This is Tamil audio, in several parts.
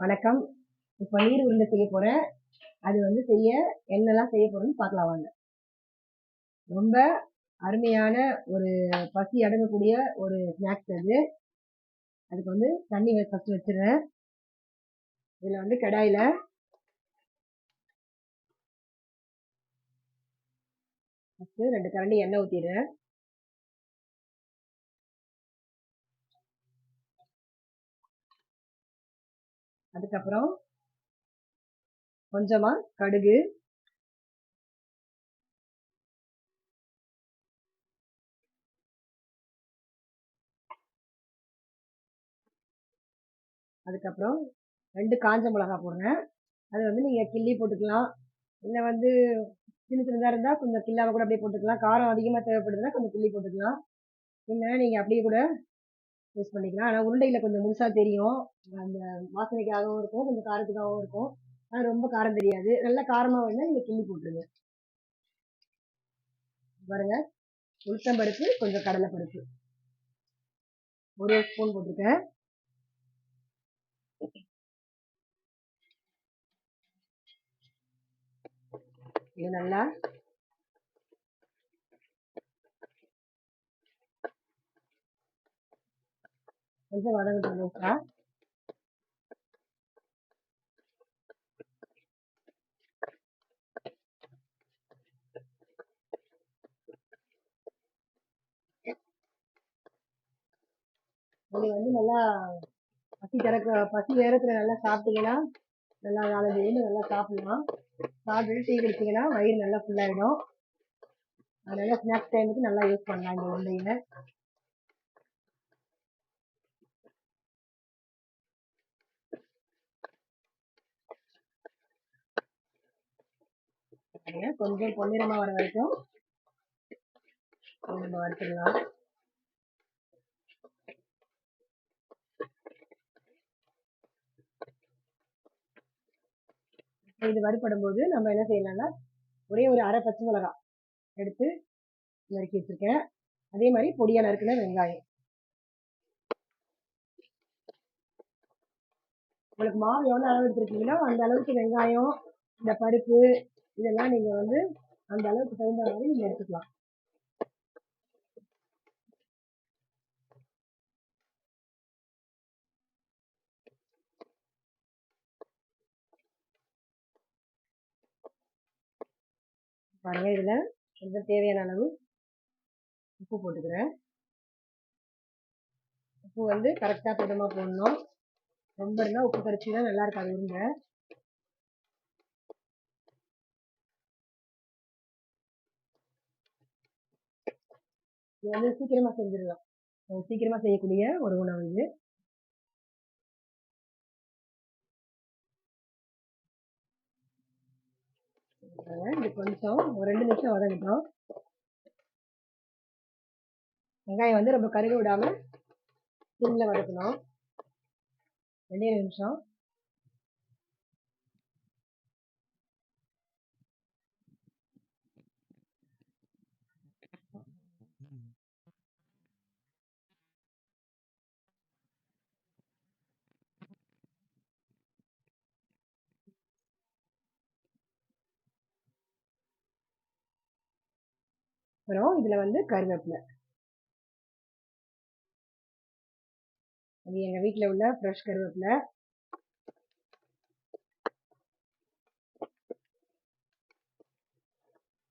வணக்கம். இப்போ நீர் உருண்டை செய்ய போறேன். அது வந்து செய்ய என்னெல்லாம் செய்ய போறேன்னு பார்க்கலாம் வாங்க. ரொம்ப அருமையான ஒரு பசி அடங்கக்கூடிய ஒரு ஸ்நாக்ஸ் அது. அதுக்கு வந்து தண்ணி ஃபர்ஸ்ட் வச்சிடுறேன். இதில் வந்து கடாயில் ஃபஸ்ட்டு ரெண்டு கரண்டி எண்ணெய் ஊற்றிடுறேன் அதுக்கப்புறம் கொஞ்சமா கடுகு. அதுக்கப்புறம் ரெண்டு காஞ்ச மிளகா போடுறேன் அது வந்து நீங்கள் கிள்ளி போட்டுக்கலாம். இல்லை வந்து சின்ன சின்னதாக இருந்தால் கொஞ்சம் கிள்ளாமல் கூட அப்படியே போட்டுக்கலாம். காரம் அதிகமாக தேவைப்படுதுன்னா கொஞ்சம் கிள்ளி போட்டுக்கலாம். இல்லை நீங்கள் அப்படியே கூட யூஸ் பண்ணிக்கலாம். ஆனால் உருண்டையில் கொஞ்சம் முழுசாக தெரியும். அந்த வாசனைக்காகவும் இருக்கும். கொஞ்சம் காரத்துக்காகவும் இருக்கும். ஆனால் ரொம்ப காரம் தெரியாது. நல்ல காரமாக வேணால் நீங்கள் கிள்ளி போட்டுருங்க. பாருங்க. உளுத்தம்பருப்பு கொஞ்சம் கடலைப்பருப்பு ஒரு ஸ்பூன் போட்டிருக்கேன். இது நல்லா கொஞ்சம் வதங்கட்டும் லேசா இது வந்து நல்லா பசி திறக்க பசி நேரத்தில் நல்லா சாப்பிட்டீங்கன்னா நல்லா நாலஞ்சு ஏழு நல்லா சாப்பிடலாம். சாப்பிட்டுட்டு டீ குடிச்சிங்கன்னா வயிறு நல்லா ஃபுல்லாகிடும் அதனால ஸ்நாக்ஸ் டைமுக்கு நல்லா யூஸ் பண்ணலாம் இந்த உருண்டையை பாருங்க, கொஞ்சம் பொன்னிறமா வர வரைக்கும். நம்ம வறுத்துடலாம். இது வறுபடும் போது நம்ம என்ன செய்யலாம்னா ஒரே ஒரு அரை பச்சை மிளகா எடுத்து நறுக்கி வச்சிருக்கேன். அதே மாதிரி பொடியா நறுக்கின வெங்காயம். உங்களுக்கு மாவு எவ்வளோ அளவு எடுத்துருக்கீங்களோ அந்த அளவுக்கு வெங்காயம் இந்த பருப்பு இதெல்லாம் நீங்க வந்து அந்த அளவுக்கு தகுந்த மாதிரி நீங்க எடுத்துக்கலாம். பாருங்க இதுல கொஞ்சம் தேவையான அளவு உப்பு போட்டுக்கிறேன். உப்பு வந்து கரெக்டா பதமா போடணும். ரொம்ப இருந்தா உப்பு கரைச்சினா நல்லா இருக்காது உருண்டை. இது வந்து சீக்கிரமா செஞ்சிடலாம். அஹ் சீக்கிரமா செய்யக்கூடிய ஒரு உணவு இது. இது கொஞ்சம் ஒரு ரெண்டு நிமிஷம் வதங்கிட்டோம். வெங்காயம் வந்து ரொம்ப கருக விடாம சிம்ல வதக்கணும். ரெண்டே நிமிஷம். அப்புறம் இதுல வந்து கருவேப்பிலை. அது எங்க வீட்டில் உள்ள ஃப்ரெஷ் கருவேப்பிலை.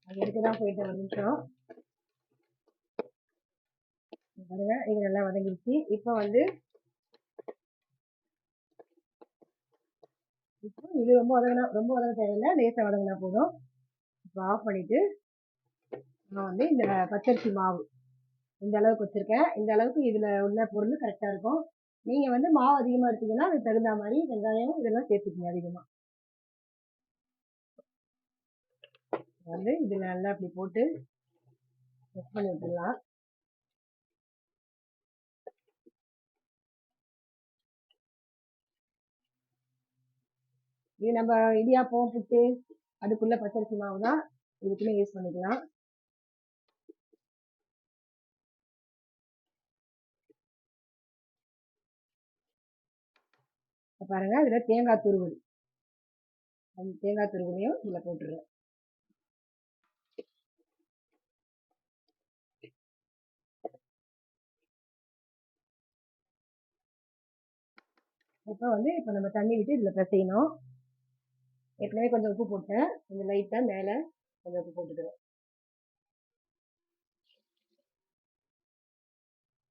அது எடுக்க தான் போயிட்டு ஒரு நிமிஷம். பாருங்க இது நல்லா வதங்கிடுச்சு. இப்போ வந்து இப்போ இது ரொம்ப வதங்கினா ரொம்ப வதங்க தேவையில்லை லேசாக வதங்கினா போதும். இப்போ ஆஃப் பண்ணிட்டு நான் வந்து இந்த பச்சரிசி மாவு. இந்த அளவுக்கு வச்சிருக்கேன். இந்த அளவுக்கு இதில் உள்ள பொருள் கரெக்டாக இருக்கும். நீங்கள் வந்து மாவு அதிகமாக எடுத்தீங்கன்னா அதுக்கு தகுந்த மாதிரி வெங்காயம் இதெல்லாம் சேர்த்துக்கங்க அதிகமாக வந்து இதில் நல்லா அப்படி போட்டு மிக்ஸ் பண்ணி விட்டுடலாம். இது நம்ம இடியாப்பம் புட்டு அதுக்குள்ள பச்சரிசி மாவு தான் இதுக்குள்ளே யூஸ் பண்ணிக்கலாம். இப்போ பாருங்க இதில் தேங்காய் துருவல். அந்த தேங்காய் துருவலையும் இதில் போட்டுருவேன். இப்போ வந்து இப்போ நம்ம தண்ணி விட்டு இதில் பிசையணும். ஏற்கனவே கொஞ்சம் உப்பு போட்டேன். கொஞ்சம் லைட்டாக மேலே கொஞ்சம் உப்பு போட்டுக்கிறேன்.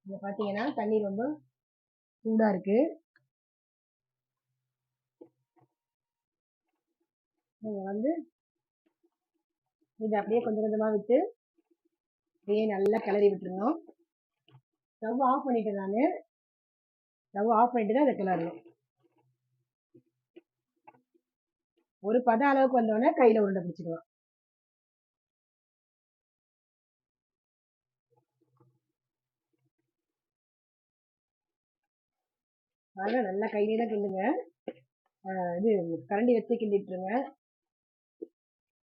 இங்கே பார்த்தீங்கன்னா தண்ணி ரொம்ப சூடாக இருக்குது நீங்கள் வந்து இதை அப்படியே கொஞ்சம் கொஞ்சமாக விட்டு அப்படியே நல்லா கிளறி விட்டுருணும் ஸ்டவ் ஆஃப் பண்ணிவிட்டேன் நான். ஸ்டவ் ஆஃப் பண்ணிட்டு தான் அதை கிளறணும். ஒரு பத அளவுக்கு வந்தோடனே கையில் உருண்டை பிடிச்சிடுவோம் பாருங்க நல்லா கையிலே தான் கிண்டுங்க. இது கரண்டி வச்சு கிண்டிட்டுருங்க.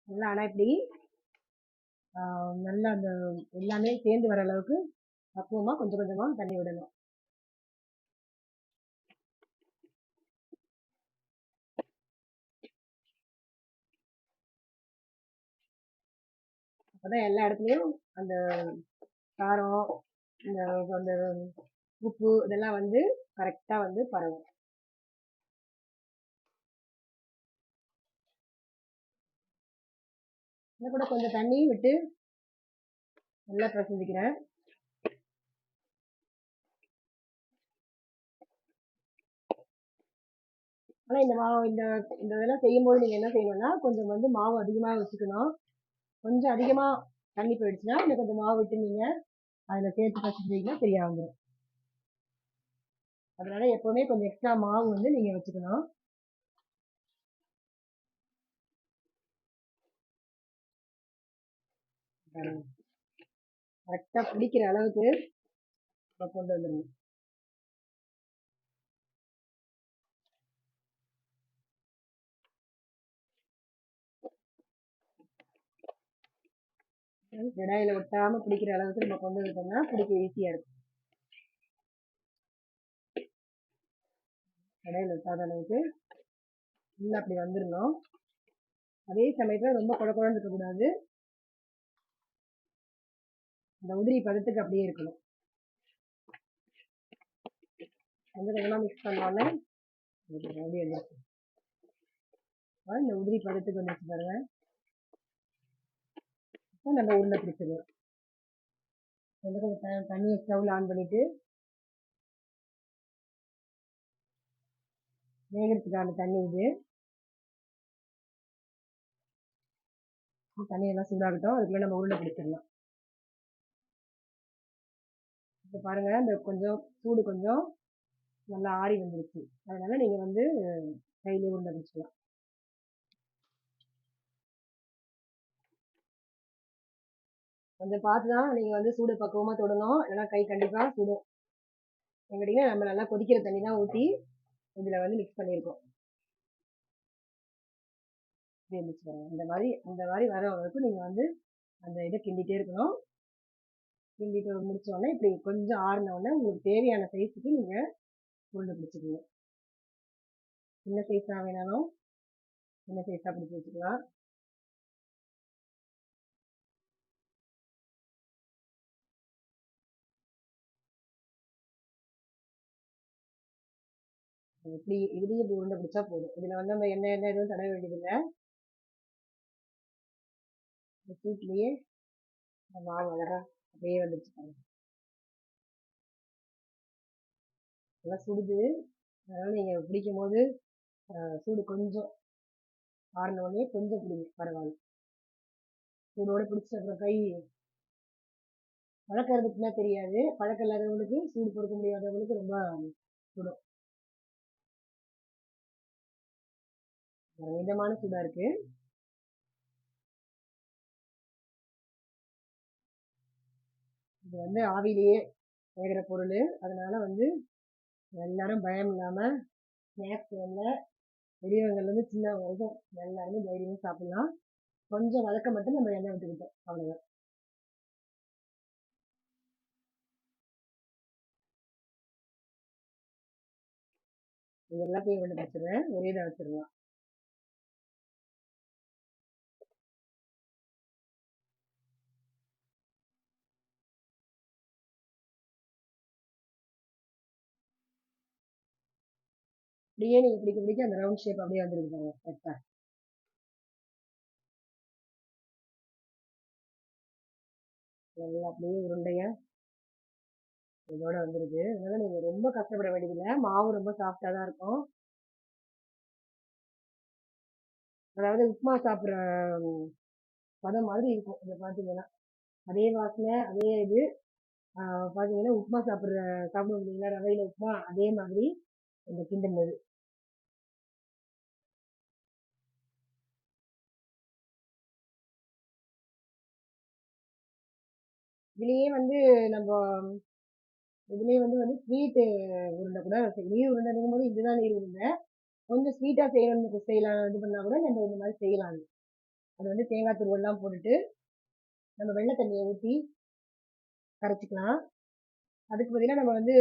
நல்லா ஆனால் இப்படி நல்லா அந்த எல்லாமே சேர்ந்து வர அளவுக்கு பக்குவமாக கொஞ்சம் கொஞ்சமாக தண்ணி விடணும். அப்போதான் எல்லா இடத்துலையும் அந்த காரம் இந்த அந்த உப்பு இதெல்லாம் வந்து கரெக்டாக வந்து பரவும். இதை கூட கொஞ்சம் தண்ணியும் விட்டு நல்லா பிசைஞ்சிக்கிறேன் ஆனால் இந்த மாவு இந்த இந்த இதெல்லாம் செய்யும்போது நீங்கள் என்ன செய்யணும்னா கொஞ்சம் வந்து மாவு அதிகமாக வச்சுக்கணும். கொஞ்சம் அதிகமாக தண்ணி போயிடுச்சுன்னா இன்னும் கொஞ்சம் மாவு விட்டு நீங்கள் அதில் சேர்த்து பசிச்சிங்கன்னா சரியாக வந்துடும் அதனால் எப்போவுமே கொஞ்சம் எக்ஸ்ட்ரா மாவு வந்து நீங்கள் வச்சுக்கணும். கரெக்டாக பிடிக்கிற அளவுக்கு நம்ம கொண்டு வந்துடணும் இடையில ஒட்டாம பிடிக்கிற அளவுக்கு நம்ம கொண்டு வந்துட்டோம்னா பிடிக்க ஈஸியாக இருக்கும். இடையில ஒட்டாத அளவுக்கு நல்லா அப்படி வந்துடணும் அதே சமயத்தில் ரொம்ப குழ இருக்கக்கூடாது. அந்த உதிரி பதத்துக்கு அப்படியே இருக்கணும். கொஞ்சம் கொஞ்சமாக மிக்ஸ் பண்ணோன்னே அப்படியே வந்துருக்கும் இந்த உதிரி பதத்துக்கு வந்துச்சு பாருங்க. நம்ம உருண்டை பிடிச்சிடலாம் வந்து கொஞ்சம் தண்ணியை ஸ்டவ்ல ஆன் பண்ணிட்டு வேகிறதுக்கான தண்ணி இது. தண்ணி எல்லாம் சூடாகட்டும் அதுக்குள்ள நம்ம உருண்டை பிடிச்சிடலாம் இப்போ பாருங்க இந்த கொஞ்சம் சூடு கொஞ்சம் நல்லா ஆறி வந்துருச்சு. அதனால நீங்கள் வந்து கையிலே உருண்டை வச்சுக்கலாம். கொஞ்சம் பார்த்து தான் நீங்கள் வந்து சூடு பக்குவமாக தொடணும். இல்லைன்னா கை கண்டிப்பாக சுடும். எங்கிட்டீங்கன்னா நம்ம நல்லா கொதிக்கிற தண்ணி தான் ஊற்றி இதில் வந்து மிக்ஸ் பண்ணியிருக்கோம் இந்த மாதிரி இந்த மாதிரி வர வரைக்கும் நீங்கள் வந்து அந்த இதை கிண்டிகிட்டே இருக்கணும். கிண்டிட்டு முடிச்ச உடனே இப்படி கொஞ்சம் ஆறின உடனே உங்களுக்கு தேவையான சைஸுக்கு நீங்க உருண்டை பிடிச்சிக்கோங்க. சின்ன சைஸா வேணாலும் சின்ன சைஸா பிடிச்சி வச்சுக்கலாம். இப்படி இப்படி இப்படி உருண்டை பிடிச்சா போதும். இதுல வந்து நம்ம எண்ணெய் எண்ணெய் எதுவும் தடவை வேண்டியதில்லை. இந்த வாங்க மாவு அழகா. அப்படியே வந்துச்சு பாருங்க நல்லா சுடுது. அதனால நீங்க பிடிக்கும் போது சூடு கொஞ்சம் ஆறினோடனே கொஞ்சம் பிடிங்க பரவாயில்ல சூடோட பிடிச்ச அப்புறம் கை பழக்கிறதுக்குன்னா தெரியாது. பழக்கம் இல்லாதவங்களுக்கு சூடு பொறுக்க முடியாதவங்களுக்கு ரொம்ப சுடும். மிதமான சூடா இருக்கு. இது வந்து ஆவிலேயே வேகிற பொருள். அதனால் வந்து எல்லாரும் பயம் இல்லாமல் ஸ்நாக்ஸ் வந்து பெரியவங்கள்லேருந்து சின்னவங்க வரைக்கும் எல்லாருமே தைரியமாக சாப்பிடலாம். கொஞ்சம் வதக்க மட்டும் நம்ம எண்ணெய் விட்டுக்கிட்டோம். அவ்வளோதான் இது எல்லாத்தையும் கொண்டு வச்சிருவேன். ஒரே இதாக வச்சிடலாம். அப்படியே நீங்கள் பிடிக்க பிடிக்க அந்த ரவுண்ட் ஷேப் அப்படியே வந்துருக்கு பாருங்க கரெக்டாக நல்லா அப்படியே உருண்டையா? இதோட வந்துருக்கு அதனால நீங்க ரொம்ப கஷ்டப்பட வேண்டியதில்லை. மாவு ரொம்ப சாஃப்டா தான் இருக்கும். அதாவது உப்புமா சாப்பிட்ற பதம் மாதிரி இருக்கும். இதை பார்த்தீங்கன்னா. அதே வாசனை அதே இது. பார்த்தீங்கன்னா உப்புமா சாப்பிட்ற சாப்பிட முடியல ரவையில உப்புமா அதே மாதிரி இந்த கிண்டுனது இதுலயே வந்து நம்ம இதுலயே வந்து வந்து ஸ்வீட் உருண்டை கூட நீர் உருண்டைங்கும் போது இதுதான் நீர் உருண்டை. கொஞ்சம் ஸ்வீட்டா செய்யணும்னு செய்யலாம் இது பண்ணா கூட நம்ம இந்த மாதிரி செய்யலாம். அது. வந்து தேங்காய் துருவெல்லாம் போட்டுட்டு நம்ம வெள்ளை தண்ணியை ஊற்றி கரைச்சிக்கலாம். அதுக்கு பதிலாக நம்ம வந்து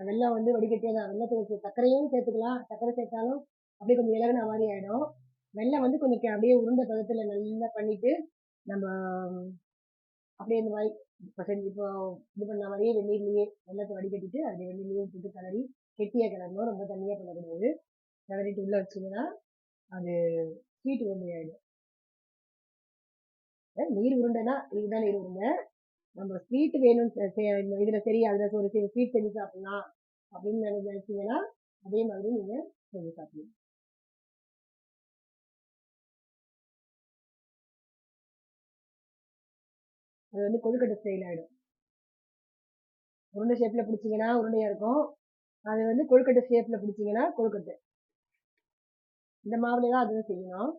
வெள்ளம் வந்து வடிகட்டி அந்த வெள்ளத்தை சர்க்கரையும் சேர்த்துக்கலாம். சர்க்கரை சேர்த்தாலும் அப்படியே கொஞ்சம் இலகுன மாதிரி ஆயிடும். வெள்ளம் வந்து கொஞ்சம் அப்படியே உருண்டை பதத்தில் நல்லா பண்ணிட்டு நம்ம அப்படியே இந்த மாதிரி இப்போ செஞ்சு இப்போ இது பண்ண மாதிரியே வெந்நீர்லேயே வெள்ளத்தை வடிகட்டிட்டு அது வெந்நீர்லேயே போட்டு கிளறி கெட்டியாக கிளறணும். ரொம்ப தண்ணியாக பண்ணக்கூடாது கிளறிட்டு உள்ளே வச்சிங்கன்னா அது ஸ்வீட் உருண்டை ஆயிடும். நீர் உருண்டைனா இதுதான் நீர் உருண்டை. நம்ம ஸ்வீட் வேணும்னு இதில் சரி அதில் ஒரு ஸ்வீட் செஞ்சு சாப்பிடலாம் அப்படின்னு நினைச்சிங்கன்னா நினைச்சீங்கன்னா அதே மாதிரி நீங்கள் செஞ்சு சாப்பிடலாம். அது வந்து கொழுக்கட்டை ஸ்டைல் ஆயிடும். உருண்டை ஷேப்ல பிடிச்சீங்கன்னா உருண்டையாக இருக்கும். அது வந்து கொழுக்கட்டை ஷேப்ல பிடிச்சீங்கன்னா கொழுக்கட்டை. இந்த மாவுல தான் அதுவும் செய்யணும்.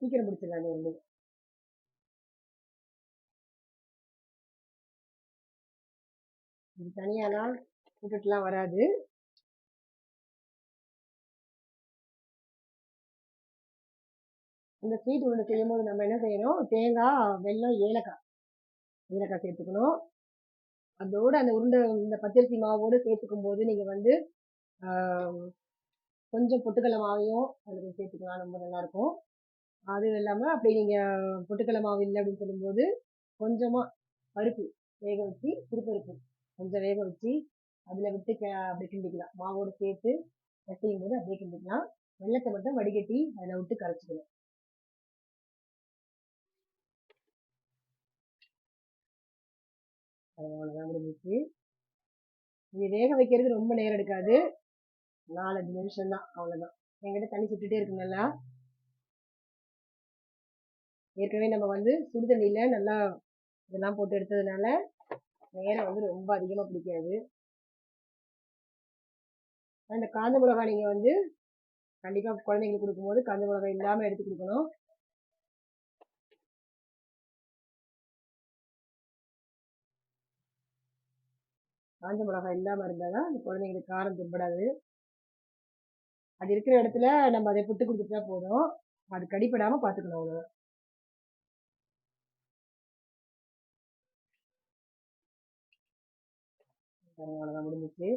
சீக்கிரம் பிடிச்சிடலாம் அந்த உருண்டை இது தனியாலாம் கூட்டுட்டுலாம் வராது. இந்த ஸ்வீட் உருண்டை செய்யும் போது நம்ம என்ன செய்யணும்? தேங்காய் வெல்லம் ஏலக்காய். ஏலக்காய் சேர்த்துக்கணும். அதோட அந்த உருண்டை இந்த பச்சரிசி மாவோடு சேர்த்துக்கும் போது நீங்கள் வந்து கொஞ்சம் பொட்டுக்கடலை மாவையும் அதில் சேர்த்துக்கலாம் ரொம்ப நல்லாயிருக்கும். அதுவும் அது அப்படி நீங்கள் பொட்டுக்கடலை மாவு இல்லை அப்படின்னு சொல்லும்போது கொஞ்சமாக பருப்பு வேக வச்சு திருப்பருப்பு கொஞ்சம் வேக வச்சு அதில் விட்டு க- அப்படி கிண்டிக்கலாம். மாவோடு சேர்த்து கட்டியும் போது அப்படியே கிண்டிக்கலாம். வெள்ளத்தை மட்டும் வடிகட்டி அதில் விட்டு கரைச்சிக்கணும். அவ்வளோதான் முடிஞ்சிச்சு. இது வேக வைக்கிறது ரொம்ப நேரம் எடுக்காது. நாலஞ்சு நிமிஷம் தான் அவ்வளோதான் என்கிட்ட தண்ணி சுட்டுட்டே இருக்கு நல்லா. ஏற்கனவே நம்ம வந்து சுடுதண்ணியில் நல்லா இதெல்லாம் போட்டு எடுத்ததுனால நேரம் வந்து ரொம்ப அதிகமாக பிடிக்காது. அந்த காந்த மிளகாய் நீங்கள் வந்து கண்டிப்பாக குழந்தைங்களுக்கு கொடுக்கும்போது காஞ்ச மிளகாய் இல்லாமல் எடுத்து கொடுக்கணும். காஞ்ச மிளகாய் இல்லாமல் இருந்தால் தான் அந்த குழந்தைங்களுக்கு காரம் தென்படாது. அது இருக்கிற இடத்துல நம்ம அதை புட்டு கொடுத்துட்டா போதும். அது கடிப்படாமல் பார்த்துக்கணும் அவ்வளவு அவ்வளோதான் முடிஞ்சிச்சு.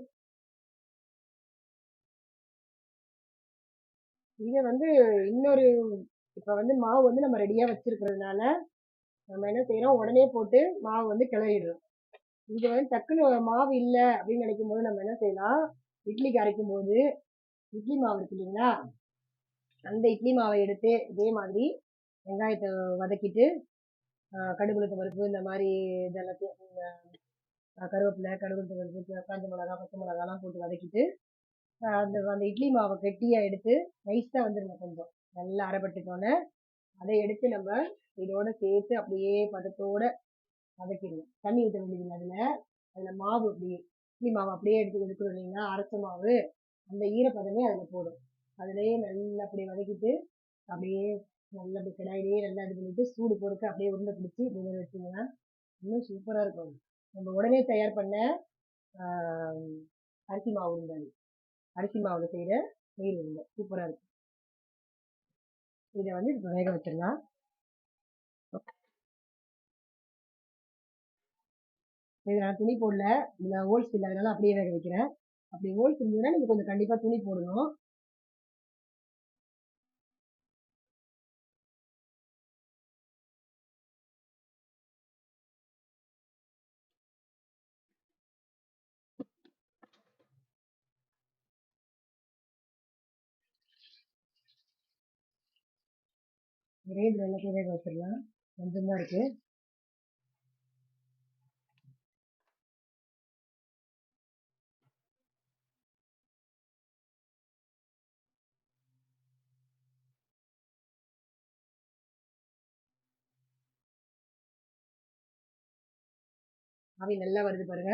இதை வந்து இன்னொரு இப்போ வந்து மாவு வந்து நம்ம ரெடியாக வச்சிருக்கிறதுனால நம்ம என்ன செய்கிறோம் உடனே போட்டு மாவு வந்து கிளறிடுறோம் இது வந்து டக்குன்னு மாவு இல்லை அப்படின்னு நினைக்கும் போது நம்ம என்ன செய்யலாம்? இட்லிக்கு அரைக்கும் போது இட்லி மாவு இருக்கு இல்லைங்களா? அந்த இட்லி மாவை எடுத்து இதே மாதிரி வெங்காயத்தை வதக்கிட்டு கடுகுளுத்த பருப்பு இந்த மாதிரி இதெல்லாத்தையும் இந்த கருவேப்பிலை கடுகுளுத்த பருப்பு காஞ்ச மிளகா பச்சை மிளகாலாம் போட்டு வதக்கிட்டு அந்த அந்த இட்லி மாவை கெட்டியாக எடுத்து நைஸாக வந்துருங்க கொஞ்சம். நல்லா அரைப்பட்டுட்டோன்னே அதை எடுத்து நம்ம இதோட சேர்த்து அப்படியே பதத்தோட வதக்கிடணும் தண்ணி ஊற்ற வேண்டியதில்லை அதில். அதில் மாவு அப்படியே இட்லி மாவு அப்படியே எடுத்து எடுக்கிறோம் இல்லைங்களா? அரைச்ச மாவு. அந்த ஈரப்பதமே அதில் போடும். அதிலேயே நல்லா அப்படியே வதக்கிட்டு அப்படியே நல்லா அப்படி கடாயிலேயே நல்லா இது பண்ணிட்டு சூடு பொறுக்க அப்படியே உருண்டை பிடிச்சி இப்படி வச்சிங்கன்னா இன்னும் சூப்பராக இருக்கும். நம்ம உடனே தயார் பண்ண அரிசி மாவு உருண்டை அரிசி மாவில் செய்கிற நீர் உருண்டை. சூப்பராக இருக்கும். இதை வந்து இப்போ வேக வச்சிடலாம். இது நான் துணி போடல. நான் ஹோல்ஸ் இல்லை அப்படியே வேக வைக்கிறேன். அப்படி ஹோல்ஸ் இருந்ததுன்னா நீங்கள் கொஞ்சம் கண்டிப்பாக துணி போடணும். ஒரே இதில் எல்லாத்தையும் வேக வச்சிடலாம். கொஞ்சம் தான் இருக்குது ஆவி நல்லா வருது பாருங்க.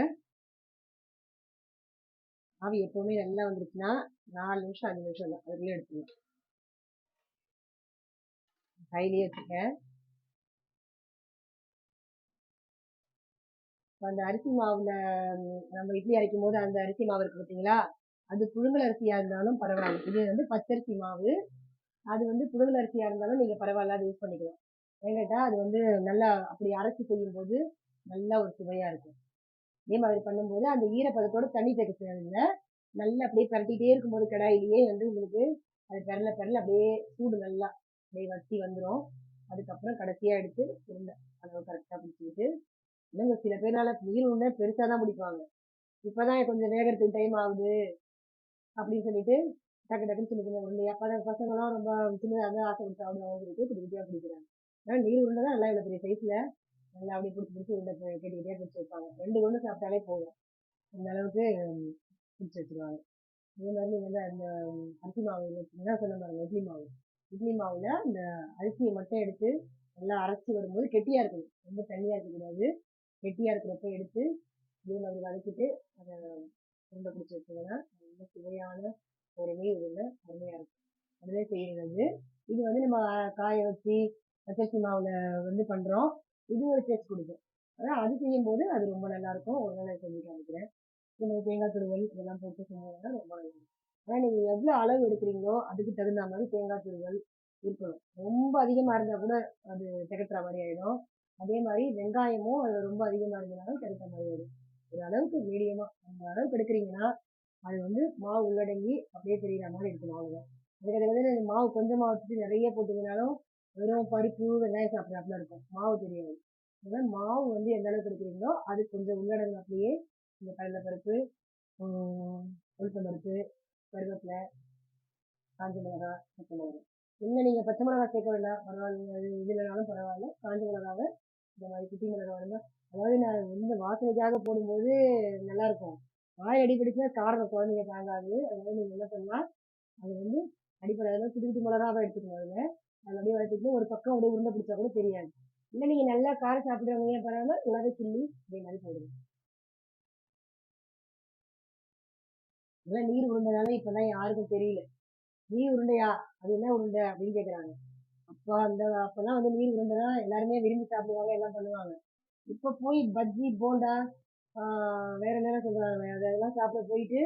ஆவி எப்பவுமே நல்லா வந்துருச்சுன்னா நாலு நிமிஷம் அஞ்சு நிமிஷம் தான். அதுக்குள்ளே எடுத்துக்கலாம். கையிலேயே வச்சுருக்கேன். அந்த அரிசி மாவுல நம்ம இட்லி அரைக்கும் போது அந்த அரிசி மாவு இருக்கு பார்த்தீங்களா? அது புழுங்கல் அரிசியா இருந்தாலும் பரவாயில்ல. இது வந்து பச்சரிசி மாவு. அது வந்து புழுங்கல் அரிசியா இருந்தாலும் நீங்க பரவாயில்ல அதை யூஸ் பண்ணிக்கலாம். ஏன் கேட்டா அது வந்து நல்லா அப்படி அரைச்சி செய்யும் போது நல்லா ஒரு சுவையா இருக்கும். அதே மாதிரி பண்ணும்போது அந்த ஈரப்பதத்தோட தண்ணி சேர்க்க நல்லா அப்படியே பரட்டிட்டே இருக்கும்போது கடாயிலேயே வந்து உங்களுக்கு அது பெரல பெரல அப்படியே சூடு நல்லா அப்படியே வத்தி வந்துடும் அதுக்கப்புறம் கடைசியா எடுத்து உருண்டை அளவு கரெக்டாக பிடிச்சிக்கிட்டு இல்லைங்க சில பேரால நீர் உருண்டை பெருசாக தான் பிடிப்பாங்க. இப்பதான் கொஞ்சம் வேகறதுக்கு டைம் ஆகுது அப்படின்னு சொல்லிட்டு டக்கு டக்குன்னு சின்ன சின்ன உருண்டை அப்போ பசங்களாம் ரொம்ப சின்னதாக தான் ஆசைப்பட்டு சாப்பிடுவாங்க சொல்லிட்டு குட்டி பிடிக்கிறாங்க. ஆனால் நீர் உருண்டை தான் நல்லா இவ்வளோ பெரிய சைஸில் நல்லா அப்படி பிடிச்சி பிடிச்சி உருண்டை கெட்டி பிடிச்சி வைப்பாங்க ரெண்டு குண்டு சாப்பிட்டாலே போதும். அந்த அளவுக்கு பிடிச்சி வச்சிருவாங்க. அதே மாதிரி நீங்கள் வந்து அந்த அரிசி மாவு வச்சீங்கன்னா சொன்ன பாருங்க இட்லி மாவு. இட்லி மாவில் இந்த அரிசியை மட்டும் எடுத்து நல்லா அரைச்சி வரும்போது கெட்டியாக இருக்கணும். ரொம்ப தண்ணியாக இருக்கக்கூடாது. கெட்டியாக இருக்கிறப்ப எடுத்து இதே மாதிரி வதக்கிட்டு அதை உருண்டை பிடிச்சி வச்சீங்கன்னா ரொம்ப சுவையான ஒரு நீர் உருண்டை அருமையாக இருக்கும். அதுவே செய்யறது. இது வந்து நம்ம காய வச்சு பச்சரிசி மாவில் வந்து பண்ணுறோம் இது ஒரு டேஸ்ட் கொடுக்கும். ஆனால் அது செய்யும்போது அது ரொம்ப நல்லா இருக்கும் ஒரு நாள் செஞ்சு காமிக்கிறேன். இந்த தேங்காய் துருவல் இதெல்லாம் போட்டு செஞ்சோம்னா ரொம்ப நல்லா இருக்கும் ஆனால் நீங்கள் எவ்வளோ அளவு எடுக்கிறீங்களோ அதுக்கு தகுந்த மாதிரி தேங்காய் துருவல் இருக்கணும். ரொம்ப அதிகமாக இருந்தால் கூட அது திகட்டுற மாதிரி ஆகிடும் அதே மாதிரி வெங்காயமும் அது ரொம்ப அதிகமாக இருந்ததுனாலும் திகட்டுற மாதிரி ஆகிடும் ஒரு அளவுக்கு மீடியமாக அந்த அளவுக்கு எடுக்கிறீங்கன்னா அது வந்து மாவு உள்ளடங்கி அப்படியே தெரிகிற மாதிரி இருக்கணும் அவ்வளோதான் அதுக்கு அதுக்கு வந்து மாவு கொஞ்சமாக வச்சுட்டு நிறைய போட்டீங்கனாலும் வெறும் பருப்பு வெங்காயம் சாப்பிட்றாப்புல இருக்கும். மாவு தெரியாது. அதனால மாவு வந்து எந்த அளவுக்கு எடுக்கிறீங்களோ அது கொஞ்சம் உள்ளடங்கு இந்த கடலை பருப்பு உளுத்தம் பருப்பு கருவேப்பிலை காஞ்ச மிளகாய் பச்சை மிளகா. இல்லை நீங்கள் பச்சை மிளகாய் சேர்க்க வேண்டாம். பரவாயில்ல அது இது இல்லைனாலும் பரவாயில்ல. காஞ்ச மிளகாவை இந்த மாதிரி குட்டி மிளகாய் இருந்தால் அதாவது நான் இந்த வாசனைக்காக போடும்போது நல்லா இருக்கும். வாய் அடிபிடிச்சா காரம் குழந்தைங்க தாங்காது. அதனால நீங்கள் என்ன பண்ணலாம் அது வந்து அடிப்படையில் குட்டி குட்டி மிளகாவை எடுத்துக்கணும் அதில். அதில் அப்படியே வளர்த்துட்டு ஒரு பக்கம் அப்படியே உருண்டை பிடிச்சா கூட தெரியாது. இல்லை நீங்க நல்லா காரம் சாப்பிடுறவங்க பரவாயில்ல மிளகா சில்லி இதே மாதிரி போடுங்க. இதெல்லாம் நீர் உருண்டைனால இப்பதான் யாருக்கும் தெரியல. நீர் உருண்டையா? அது என்ன உருண்டை அப்படின்னு கேக்குறாங்க. அப்போ அந்த அப்பெல்லாம் வந்து நீர் உருண்டை தான் எல்லாருமே விரும்பி சாப்பிடுவாங்க எல்லாம் பண்ணுவாங்க. இப்ப போய் பஜ்ஜி போண்டா ஆஹ் வேற என்ன சொல்றாங்க? அதெல்லாம் சாப்பிட போயிட்டு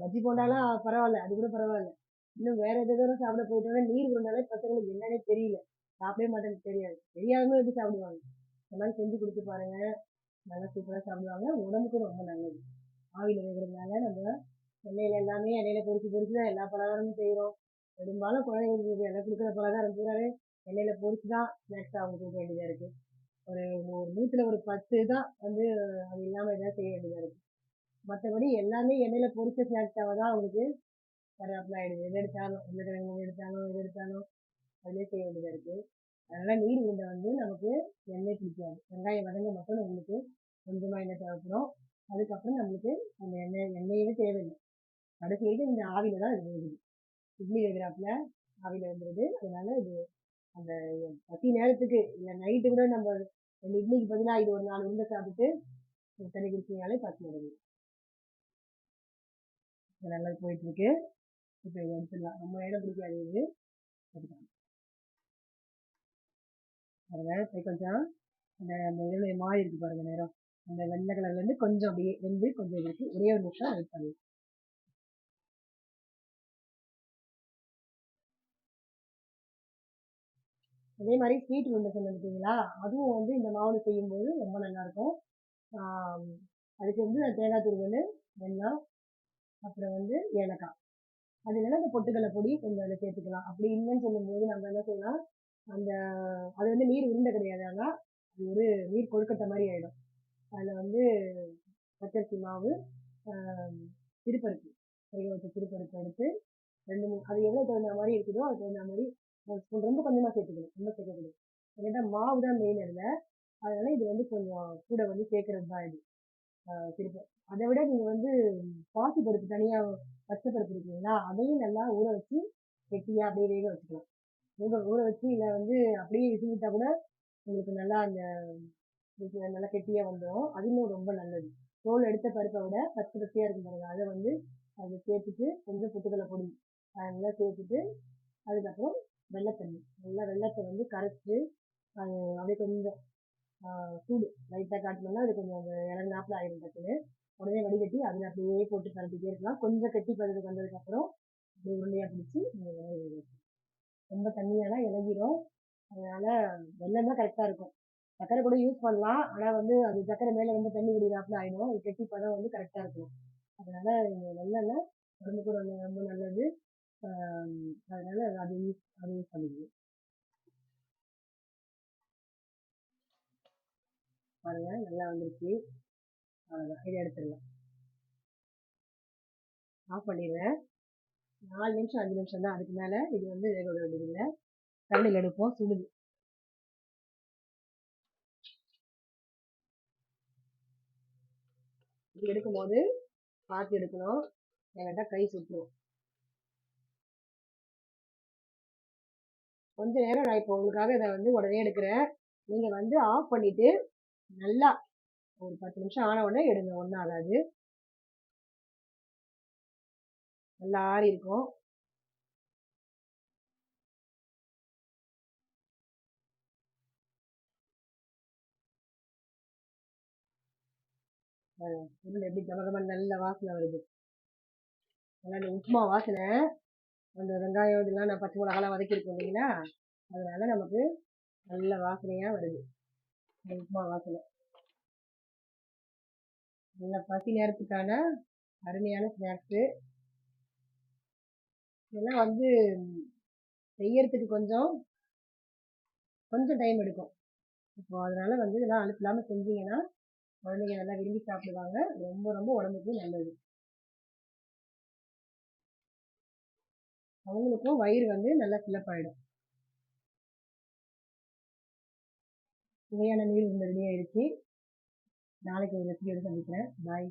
பஜ்ஜி போண்டாலாம் பரவாயில்ல. அது கூட பரவாயில்ல. இன்னும் வேற எதாவது சாப்பிட போயிட்டோம்னா நீர் உருண்டாலே பசங்களுக்கு என்னன்னே தெரியல. சாப்பிடவே மாட்டேன்னு தெரியாது. தெரியாதவங்க எப்படி சாப்பிடுவாங்க? இந்த மாதிரி செஞ்சு கொடுத்து பாருங்க. நல்லா சூப்பரா சாப்பிடுவாங்க. உடம்புக்கு ரொம்ப நல்லது. ஆவியில் வேகிறதுனால நம்ம எண்ணெயில எல்லாமே எண்ணெயில பொரிச்சு பொரிச்சு தான் எல்லா பலகாரமும் செய்கிறோம் பெரும்பாலும் குழந்தைங்களுக்கு எண்ணெய் கொடுக்குற பலகாரம் பூராவே எண்ணெயில பொரிச்சு தான் ஸ்நாக்ஸ் அவங்க கொடுக்க வேண்டியதா இருக்கு. ஒரு ஒரு நூத்துல ஒரு பத்து தான் வந்து அது இல்லாம ஏதாவது செய்ய வேண்டியதா இருக்கு. மற்றபடி எல்லாமே எண்ணெயில பொறிச்ச ஸ்நாக்ஸாக தான் அவங்களுக்கு வராப்புல ஆயிடுது. எது எடுத்தாலும் உருளைக்கிழங்கு எது எடுத்தாலும் எது எடுத்தாலும் அதிலே செய்ய வேண்டியதாக இருக்கு. அதனால நீர் உருண்டை வந்து நமக்கு எண்ணெய் பிடிக்காது. வெங்காயம் வதங்க மட்டும் நம்மளுக்கு கொஞ்சமாக எண்ணெய் தேவைப்படும். அதுக்கப்புறம் நம்மளுக்கு அந்த எண்ணெய் எண்ணெயவே தேவையில்லை. கடைசி வரைக்கும் இந்த ஆவியில தான் இது வேகுது இட்லி வேகுறாப்புல ஆவியில வந்துடுது அதனால இது அந்த பசி நேரத்துக்கு இல்லை நைட்டு கூட நம்ம ரெண்டு இட்லிக்கு பதிலாக இது ஒரு நாலு உருண்டை சாப்பிட்டு தண்ணி குடிச்சிங்கனாலே பசி வருது. நல்லா போயிட்டு இருக்கு. இப்போ இதை எடுத்துடலாம் ரொம்ப நேரம் பிடிக்காது இது. இப்போ கொஞ்சம் அந்த அந்த இதனுடைய மாறி இருக்கு பாருங்க நேரம். அந்த வெள்ளை கலர்ல இருந்து கொஞ்சம் அப்படியே வெந்து கொஞ்சம் இருக்கு ஒரே ஒரு நிமிஷம் வெயிட் பண்ணலாம் அதே மாதிரி ஸ்வீட் உருண்டை சொன்னீங்களா அதுவும் வந்து இந்த மாவுல செய்யும்போது ரொம்ப நல்லா இருக்கும் அதுக்கு வந்து தேங்காய் துருவல் வெண்ணெய் அப்புறம் வந்து ஏலக்காய். அது இல்லைன்னா இந்த பொட்டுக்கடலை பொடி கொஞ்சம் அதில் சேர்த்துக்கலாம். அப்படி இல்லைன்னு சொல்லும்போது நம்ம என்ன செய்யலாம்? அந்த அது வந்து நீர் உருண்டை கிடையாது. ஆனால் அது ஒரு நீர் கொழுக்கட்டை மாதிரி ஆயிடும். அதில் வந்து பச்சரிசி மாவு திருப்பருப்பு சிறுபருப்பு வேக வச்ச எடுத்து ரெண்டு மூணு அது எவ்வளோ தகுந்த மாதிரி இருக்குதோ அதுக்கு தகுந்த மாதிரி ஒரு ஸ்பூன் ரொம்ப கொஞ்சமாக சேர்த்துக்கணும். ரொம்ப சேர்க்கக்கூடாது. ஏன்னா மாவு தான் மெயின் அதில். அதனால இது வந்து கொஞ்சம் கூட வந்து சேர்க்கறது தான் இது. ஆஹ் அதை விட நீங்கள் வந்து பாசி பருப்பு தனியாக பச்சை பருப்பு இருக்குங்களா அதையும் நல்லா ஊற வச்சு கெட்டியாக அப்படியே வேக வச்சுக்கலாம். ஊற ஊற வச்சு இல்லை வந்து அப்படியே விசில் கூட உங்களுக்கு நல்லா அந்த நல்லா கெட்டியாக வந்துடும் அதுவும் ரொம்ப நல்லது. தோல் எடுத்த பருப்பை விட பச்சை பச்சையாக இருக்கும் பாருங்க. அதை வந்து அதை சேர்த்துட்டு கொஞ்சம் பொட்டுக்கடலை பொடி நல்லா சேர்த்துட்டு அதுக்கப்புறம் வெள்ளைத்தண்ணி. நல்லா வெள்ளத்தை வந்து கரைச்சி அது அப்படியே கொஞ்சம் சூடு லைட்டாக காட்டினோம்னா அது கொஞ்சம் அந்த இறங்கினாப்புல ஆயிடும் டக்குன்னு உடனே வடிகட்டி அதில் அப்படியே போட்டு கலந்துட்டே இருக்கலாம். கொஞ்சம் கெட்டி பதத்துக்கு வந்ததுக்கப்புறம் அப்படி உருண்டையாக பிடிச்சி ரொம்ப தண்ணியெல்லாம் இலகிரும் அதனால் வெள்ளம் தான் கரெக்டாக இருக்கும். சக்கரை கூட யூஸ் பண்ணலாம். ஆனால் வந்து அது சக்கரை மேலே ரொம்ப தண்ணி குடிக்கிறாப்புல ஆயிடும். அது கெட்டி பதம் வந்து கரெக்டாக இருக்கும். அதனால் இந்த வெள்ளம்னா உடம்புக்கு ரொம்ப ரொம்ப நல்லது. அதனால் அது யூஸ் அது யூஸ் பண்ணிக்கணும் பாருங்க நல்லா வந்துருச்சு. அவ்வளோதான் இதை எடுத்துடலாம். ஆஃப் பண்ணிடுறேன். நாலு நிமிஷம் அஞ்சு நிமிஷம் தான். அதுக்கு மேலே இது வந்து வேக விட வேண்டியதில்லை. கரண்டில் எடுப்போம் சுடுது. இது எடுக்கும்போது பார்த்து எடுக்கணும். என்கிட்ட கை சுற்றும் கொஞ்ச நேரம் நான் இப்போ உங்களுக்காக இதை வந்து உடனே எடுக்கிறேன். நீங்கள் வந்து ஆஃப் பண்ணிவிட்டு நல்லா ஒரு பத்து நிமிஷம் ஆன உடனே எடுங்க ஒன்றும் ஆகாது. நல்லா ஆறி இருக்கும். எப்படி கமகமன்னு நல்ல வாசனை வருது. நல்லா இந்த உப்புமா வாசனை அந்த வெங்காயம் இதெல்லாம் நான் பச்சை மிளகாலாம் வதக்கியிருக்கோம் இல்லைங்களா? அதனால நமக்கு நல்ல வாசனையாக வருது. உப்புமா வாசனை. நல்ல பசி நேரத்துக்கான அருமையான ஸ்நாக்ஸு இதெல்லாம் வந்து செய்யறதுக்கு கொஞ்சம் கொஞ்சம் டைம் எடுக்கும். இப்போ அதனால வந்து இதெல்லாம் அலுப்பு இல்லாமல் செஞ்சீங்கன்னா குழந்தைங்க நல்லா விரும்பி சாப்பிடுவாங்க. ரொம்ப ரொம்ப உடம்புக்கு நல்லது. அவங்களுக்கும் வயிறு வந்து நல்லா ஃபில்லப் ஆகிடும் சுவையான மீல் ரெடி ஆயிடுச்சு நாளைக்கு ஒரு ரெசிபியோடு சந்திக்கிறேன். பாய்